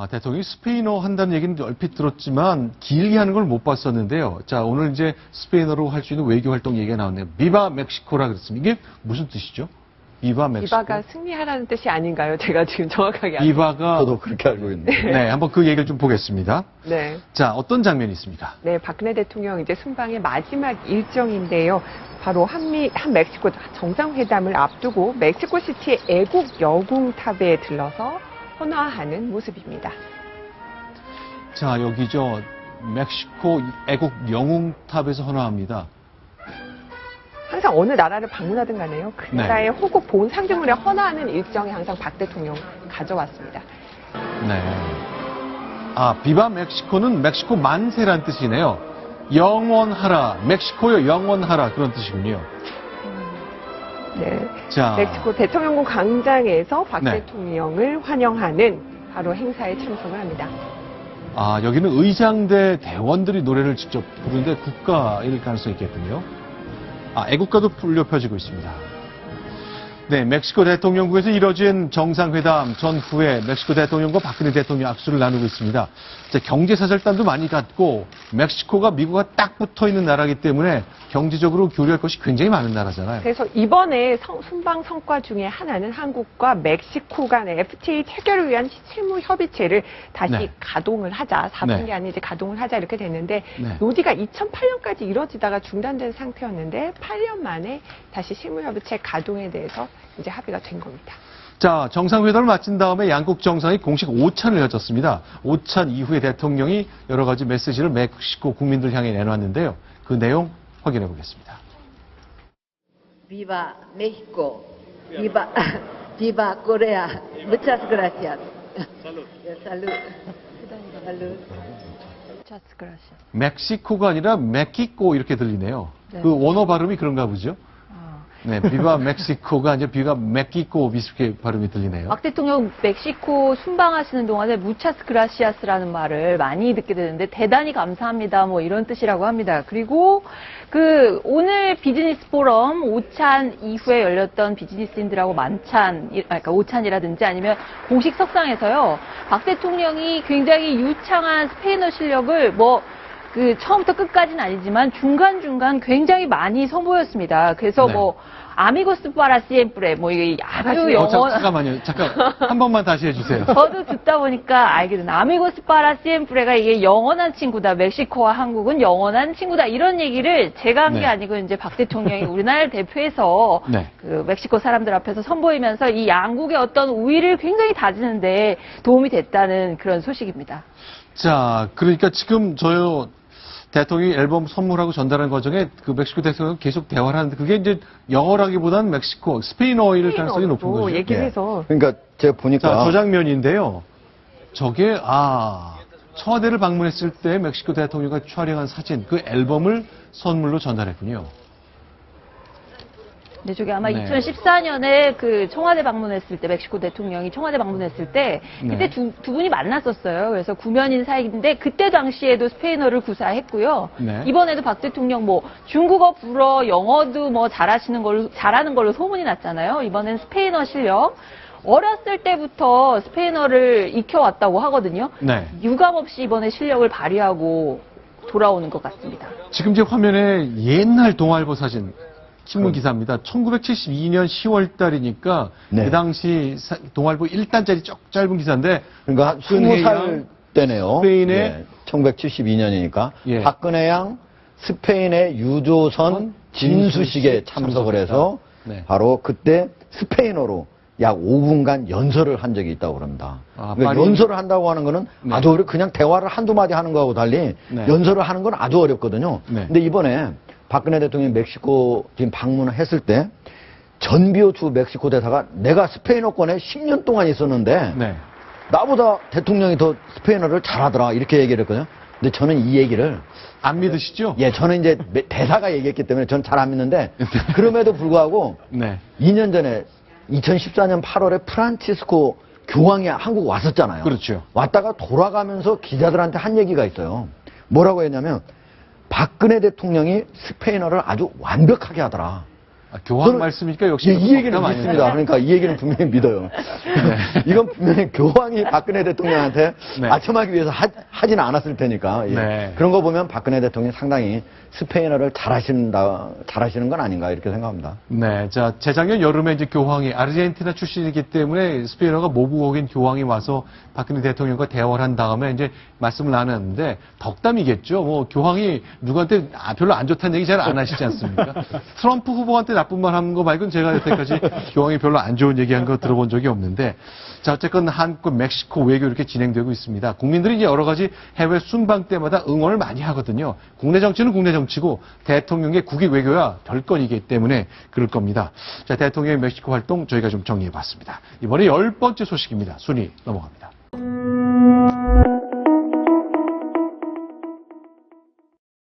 아, 대통령이 스페인어 한다는 얘기는 얼핏 들었지만 길게 하는 걸 못 봤었는데요. 자, 오늘 이제 스페인어로 할 수 있는 외교 활동 얘기가 나왔네요. 비바 멕시코라 그랬습니다. 이게 무슨 뜻이죠? 비바 멕시코. 비바가 승리하라는 뜻이 아닌가요? 제가 지금 정확하게 알 비바가 저도 그렇게 알고 있는데. 네, 한번 그 얘기를 좀 보겠습니다. 네. 자, 어떤 장면이 있습니까? 네, 박근혜 대통령 이제 순방의 마지막 일정인데요. 바로 한미, 한 멕시코 정상회담을 앞두고 멕시코 시티의 애국 여궁 탑에 들러서 헌화하는 모습입니다. 자, 여기 저 멕시코 애국 영웅탑에서 헌화합니다. 항상 어느 나라를 방문하든 간에요. 그 네. 나라의 호국 본 상징물에 헌화하는 일정이 항상 박 대통령 가져왔습니다. 네. 아, 비바 멕시코는 멕시코 만세란 뜻이네요. 영원하라, 멕시코요 영원하라 그런 뜻이군요. 네. 자, 멕시코 대통령궁 광장에서 박 네. 대통령을 환영하는 바로 행사에 참석을 합니다. 아 여기는 의장대 대원들이 노래를 직접 부르는데 국가일 가능성이 있겠군요. 아 애국가도 불려 펴지고 있습니다. 네, 멕시코 대통령국에서 이뤄진 정상회담 전후에 멕시코 대통령과 박근혜 대통령이 악수를 나누고 있습니다. 자, 경제사절단도 많이 갖고 멕시코가 미국과 딱 붙어 있는 나라이기 때문에 경제적으로 교류할 것이 굉장히 많은 나라잖아요. 그래서 이번에 성- 순방 성과 중에 하나는 한국과 멕시코 간의 FTA 체결을 위한 실무 협의체를 다시 네. 가동을 하자. 4분기 네. 안에 이제 가동을 하자 이렇게 됐는데 네. 노디가 2008년까지 이뤄지다가 중단된 상태였는데 8년 만에 다시 실무 협의체 가동에 대해서 이제 합의가 된 겁니다. 자, 정상회담을 마친 다음에 양국 정상이 공식 오찬을 가졌습니다. 오찬 이후에 대통령이 여러 가지 메시지를 멕시코 국민들 향해 내놨는데요. 그 내용 확인해 보겠습니다. Viva México. Viva, viva Corea. Muchas gracias. Salud. Salud. Salud. 멕시코가 아니라 멕시코 이렇게 들리네요. 네. 그 원어 발음이 그런가 보죠? 네, 비바 멕시코가 아니라 비가 멕시코 비슷하게 발음이 들리네요. 박 대통령 멕시코 순방하시는 동안에 무차스 그라시아스라는 말을 많이 듣게 되는데 대단히 감사합니다 뭐 이런 뜻이라고 합니다. 그리고 그 오늘 비즈니스 포럼 오찬 이후에 열렸던 비즈니스인들하고 만찬, 이- 아, 그러니까 오찬이라든지 아니면 공식 석상에서요 박 대통령이 굉장히 유창한 스페인어 실력을 뭐 그 처음부터 끝까지는 아니지만 중간중간 굉장히 많이 선보였습니다. 그래서 네. 뭐 아미고스 파라 시엠프레 뭐 이게 아주 어, 영어 자, 잠깐만요. 잠깐 한 번만 다시 해 주세요. 저도 듣다 보니까 알게 되는 아미고스 파라 시엠프레가 이게 영원한 친구다. 멕시코와 한국은 영원한 친구다. 이런 얘기를 제가 한게 네. 아니고 이제 박 대통령이 우리나라를 대표해서 네. 그 멕시코 사람들 앞에서 선보이면서 이 양국의 어떤 우위를 굉장히 다지는데 도움이 됐다는 그런 소식입니다. 자, 그러니까 지금 저요 대통령이 앨범 선물하고 전달하는 과정에 그 멕시코 대통령 계속 대화를 하는데 그게 이제 영어라기보다는 멕시코 스페인어일 가능성이 높은 거죠. 얘기를 예. 해서 그러니까 제가 보니까 자, 저 장면인데요. 저게 아 청와대를 방문했을 때 멕시코 대통령과 촬영한 사진 그 앨범을 선물로 전달했군요. 네, 저게 아마 네. 2014년에 그 청와대 방문했을 때, 멕시코 대통령이 청와대 방문했을 때, 그때 네. 두, 두 분이 만났었어요. 그래서 구면인 사이인데, 그때 당시에도 스페인어를 구사했고요. 네. 이번에도 박 대통령 뭐, 중국어, 불어, 영어도 뭐 잘하시는 걸로, 잘하는 걸로 소문이 났잖아요. 이번엔 스페인어 실력. 어렸을 때부터 스페인어를 익혀왔다고 하거든요. 네. 유감 없이 이번에 실력을 발휘하고 돌아오는 것 같습니다. 지금 제 화면에 옛날 동아일보 사진 신문 기사입니다. 1972년 10월 달이니까 네. 그 당시 사- 동아일보 1단짜리 쩍 짧은 기사인데 그러니까 한 박근혜 20살 양, 때네요. 스페인의- 예, 1972년이니까 예. 박근혜 양 스페인의 유조선 진수식에 참석을 해서 네. 바로 그때 스페인어로 약 5분간 연설을 한 적이 있다고 그럽니다. 아, 그러니까 파리- 연설을 한다고 하는 거는 네. 아주 어려 그냥 대화를 한두 마디 하는 거하고 달리 네. 연설을 하는 건 아주 어렵거든요. 네. 근데 이번에 박근혜 대통령이 멕시코 지금 방문을 했을 때 전비오 주 멕시코 대사가 내가 스페인어권에 10년 동안 있었는데 네. 나보다 대통령이 더 스페인어를 잘하더라 이렇게 얘기를 했거든요. 근데 저는 이 얘기를 안 믿으시죠? 예 저는 이제 매- 대사가 얘기했기 때문에 저는 잘 안 믿는데 그럼에도 불구하고 네. 2년 전에 2014년 8월에 프란치스코 교황이 한국 왔었잖아요. 그렇죠. 왔다가 돌아가면서 기자들한테 한 얘기가 있어요. 뭐라고 했냐면 박근혜 대통령이 스페인어를 아주 완벽하게 하더라. 아, 교황 말씀이니까 역시 예, 이 얘기는? 믿습니다. 그러니까 이 얘기는 분명히 믿어요. 이건 분명히 교황이 박근혜 대통령한테 네. 아첨하기 위해서 하, 지는 않았을 테니까. 예. 네. 그런 거 보면 박근혜 대통령이 상당히 스페인어를 잘하신다, 잘하시는 건 아닌가 이렇게 생각합니다. 네, 자 재작년 여름에 이제 교황이 아르헨티나 출신이기 때문에 스페인어가 모국어인 교황이 와서 박근혜 대통령과 대화를 한 다음에 이제 말씀을 나눴는데 덕담이겠죠. 뭐 교황이 누구한테 아, 별로 안 좋다는 얘기 잘 안 하시지 않습니까? 트럼프 후보한테 나쁜 말 하는 거 말고는 제가 여태까지 교황이 별로 안 좋은 얘기한 거 들어본 적이 없는데 자 어쨌건 한국, 멕시코 외교 이렇게 진행되고 있습니다. 국민들이 이제 여러 가지 해외 순방 때마다 응원을 많이 하거든요. 국내 정치는 국내 정치고 대통령의 국익 외교야 별건이기 때문에 그럴 겁니다. 자 대통령의 멕시코 활동 저희가 좀 정리해봤습니다. 이번에 열 번째 소식입니다. 순위 넘어갑니다.